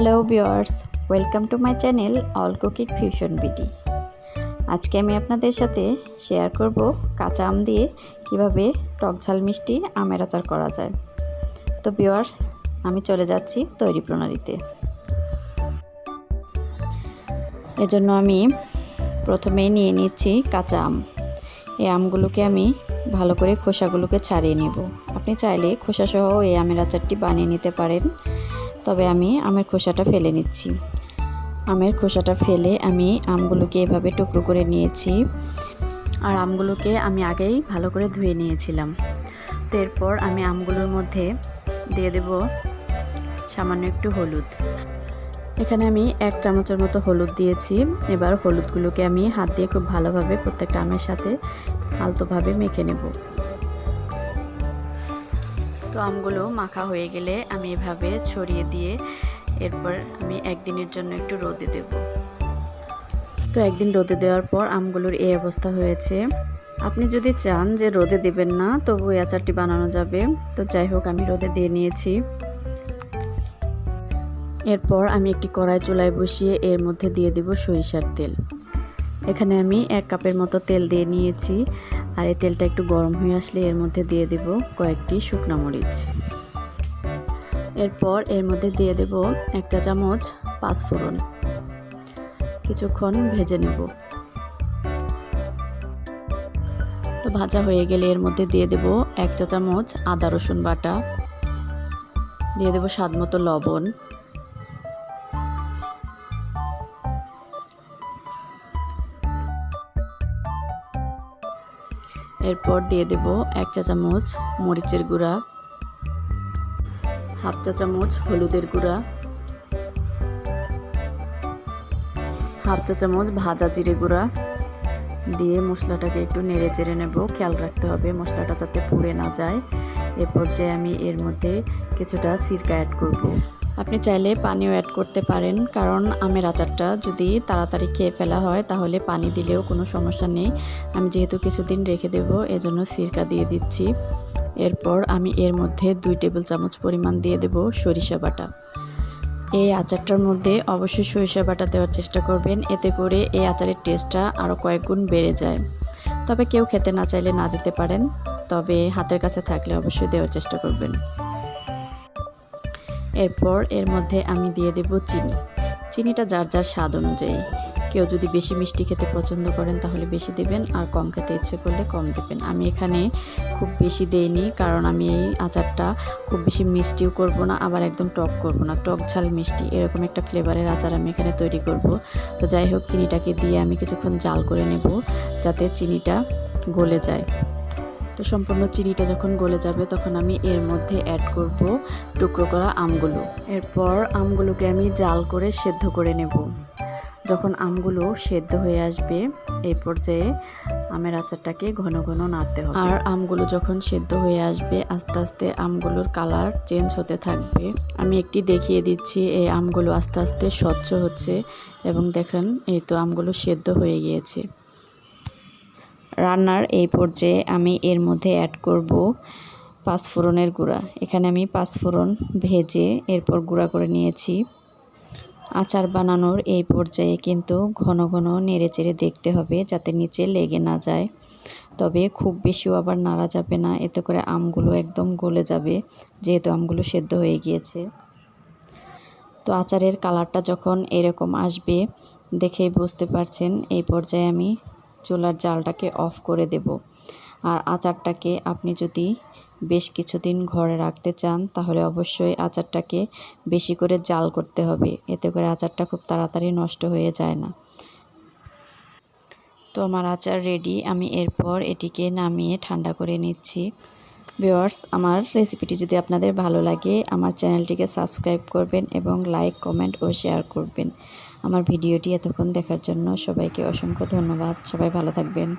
Hello viewers welcome to my channel all cooking fusion BD আজকে আমি আপনাদের সাথে শেয়ার করব কাঁচা আম দিয়ে কীভাবে টক ঝাল মিষ্টি আমের আচার করা যায়। তো ভিওয়ার্স আমি চলে যাচ্ছি তৈরি প্রণালীতে। এজন্য আমি প্রথমেই নিয়ে নিচ্ছি কাঁচা আম। এই আমগুলোকে আমি ভালো করে খোসাগুলোকে ছাড়িয়ে নেব। আপনি চাইলে খোসাসহ এই আমের আচারটি বানিয়ে নিতে পারেন। তবে আমি আমের খোসাটা ফেলে নিচ্ছি। আমের খোসাটা ফেলে আমি আমগুলোকে এভাবে টুকরো করে নিয়েছি। আর আমগুলোকে আমি আগেই ভালো করে ধুয়ে নিয়েছিলাম। তো এরপর আমি আমগুলোর মধ্যে দিয়ে দেব সামান্য একটু হলুদ। এখানে আমি এক চামচের মতো হলুদ দিয়েছি। এবার হলুদগুলোকে আমি হাত দিয়ে খুব ভালোভাবে প্রত্যেকটা আমের সাথে আলতোভাবে মেখে নেব। তো আমগুলো মাখা হয়ে গেলে আমি এভাবে ছড়িয়ে দিয়ে এরপর আমি একদিনের জন্য একটু রোদে দেব। তো একদিন রোদে দেওয়ার পর আমগুলোর এই অবস্থা হয়েছে। আপনি যদি চান যে রোদে দেবেন না তবু এই আচারটি বানানো যাবে। তো যাই হোক, আমি রোদে দিয়ে নিয়েছি। এরপর আমি একটি কড়াই চুলায় বসিয়ে এর মধ্যে দিয়ে দেব সরিষার তেল। এখানে আমি এক কাপের মতো তেল দিয়ে নিয়েছি। আর এই তেলটা একটু গরম হয়ে আসলে এর মধ্যে দিয়ে দেব কয়েকটি শুকনো মরিচ। এরপর এর মধ্যে দিয়ে দেব এক চা চামচ পাঁচফোড়ন। কিছুক্ষণ ভেজে নেব। তো ভাজা হয়ে গেলে এর মধ্যে দিয়ে দেব এক চা চামচ আদা রসুন বাটা। দিয়ে দেব স্বাদ মতো লবণ। এরপর দিয়ে দেব এক চা চামচ মরিচের গুঁড়া, হাফ চা চামচ হলুদের গুঁড়া, হাফ চা চামচ ভাজা জিরে গুঁড়া। দিয়ে মশলাটাকে একটু নেড়ে চেড়ে নেব। খেয়াল রাখতে হবে মশলাটা যাতে পুড়ে না যায়। এরপর পর্যায়ে আমি এর মধ্যে কিছুটা সিরকা অ্যাড করব। আপনি চাইলে পানিও অ্যাড করতে পারেন, কারণ আমের আচারটা যদি তাড়াতাড়ি খেয়ে ফেলা হয়, তাহলে পানি দিলেও কোনো সমস্যা নেই। আমি যেহেতু কিছুদিন রেখে দেবো, এজন্য সিরকা দিয়ে দিচ্ছি। এরপর আমি এর মধ্যে দুই টেবিল চামচ পরিমাণ দিয়ে দেব সরিষা বাটা। এই আচারটার মধ্যে অবশ্যই সরিষা বাটা দেওয়ার চেষ্টা করবেন, এতে করে এই আচারের টেস্টটা আরও কয়েক গুণ বেড়ে যায়। তবে কেউ খেতে না চাইলে না দিতে পারেন, তবে হাতের কাছে থাকলে অবশ্যই দেওয়ার চেষ্টা করবেন। এরপর এর মধ্যে আমি দিয়ে দেব চিনি। চিনিটা যার যার স্বাদ অনুযায়ী। কেউ যদি বেশি মিষ্টি খেতে পছন্দ করেন তাহলে বেশি দেবেন, আর কম খেতে ইচ্ছে করলে কম দেবেন। আমি এখানে খুব বেশি দেইনি, কারণ আমি এই আচারটা খুব বেশি মিষ্টিও করব না, আবার একদম টক করব না। টক ঝাল মিষ্টি, এরকম একটা ফ্লেভারের আচার আমি এখানে তৈরি করব। তো যাই হোক, চিনিটাকে দিয়ে আমি কিছুক্ষণ জাল করে নেব, যাতে চিনিটা গলে যায়। তো সম্পূর্ণ চিনিটা যখন গলে যাবে, তখন আমি এর মধ্যে অ্যাড করব টুকরো করা আমগুলো। এরপর আমগুলোকে আমি জাল করে সেদ্ধ করে নেব। যখন আমগুলো সেদ্ধ হয়ে আসবে, এই পর্যায়ে আমের আচারটাকে ঘন ঘন নাড়তে হবে। আর আমগুলো যখন সেদ্ধ হয়ে আসবে, আস্তে আস্তে আমগুলোর কালার চেঞ্জ হতে থাকবে। আমি একটি দেখিয়ে দিচ্ছি, এই আমগুলো আস্তে আস্তে স্বচ্ছ হচ্ছে এবং দেখেন, এই তো আমগুলো সেদ্ধ হয়ে গিয়েছে। রান্নার এই পর্যায়ে আমি এর মধ্যে অ্যাড করব পাঁচফোড়নের গুঁড়া। এখানে আমি পাঁচফোড়ন ভেজে এরপর গুঁড়া করে নিয়েছি। আচার বানানোর এই পর্যায়ে কিন্তু ঘন ঘন নেড়ে চেড়ে দেখতে হবে যাতে নিচে লেগে না যায়। তবে খুব বেশিও আবার নাড়া যাবে না, এতে করে আমগুলো একদম গলে যাবে, যেহেতু আমগুলো সেদ্ধ হয়ে গিয়েছে। তো আচারের কালারটা যখন এরকম আসবে, দেখেই বুঝতে পারছেন, এই পর্যায়ে আমি চুলার জালটাকে অফ করে দেব। আর আচারটাকে আপনি যদি বেশ কিছুদিন ঘরে রাখতে চান, তাহলে অবশ্যই আচারটাকে বেশি করে জাল করতে হবে। এতে করে আচারটা খুব তাড়াতাড়ি নষ্ট হয়ে যায় না। তো আমার আচার রেডি আমি এরপর এটিকে নামিয়ে ঠান্ডা করে নিচ্ছি। ভিওয়ার্স আমার রেসিপিটি যদি আপনাদের ভালো লাগে, আমার চ্যানেলটিকে সাবস্ক্রাইব করবেন এবং লাইক কমেন্ট ও শেয়ার করবেন। আমার ভিডিওটি এতক্ষণ দেখার জন্য সবাইকে অসংখ্য ধন্যবাদ। সবাই ভালো থাকবেন।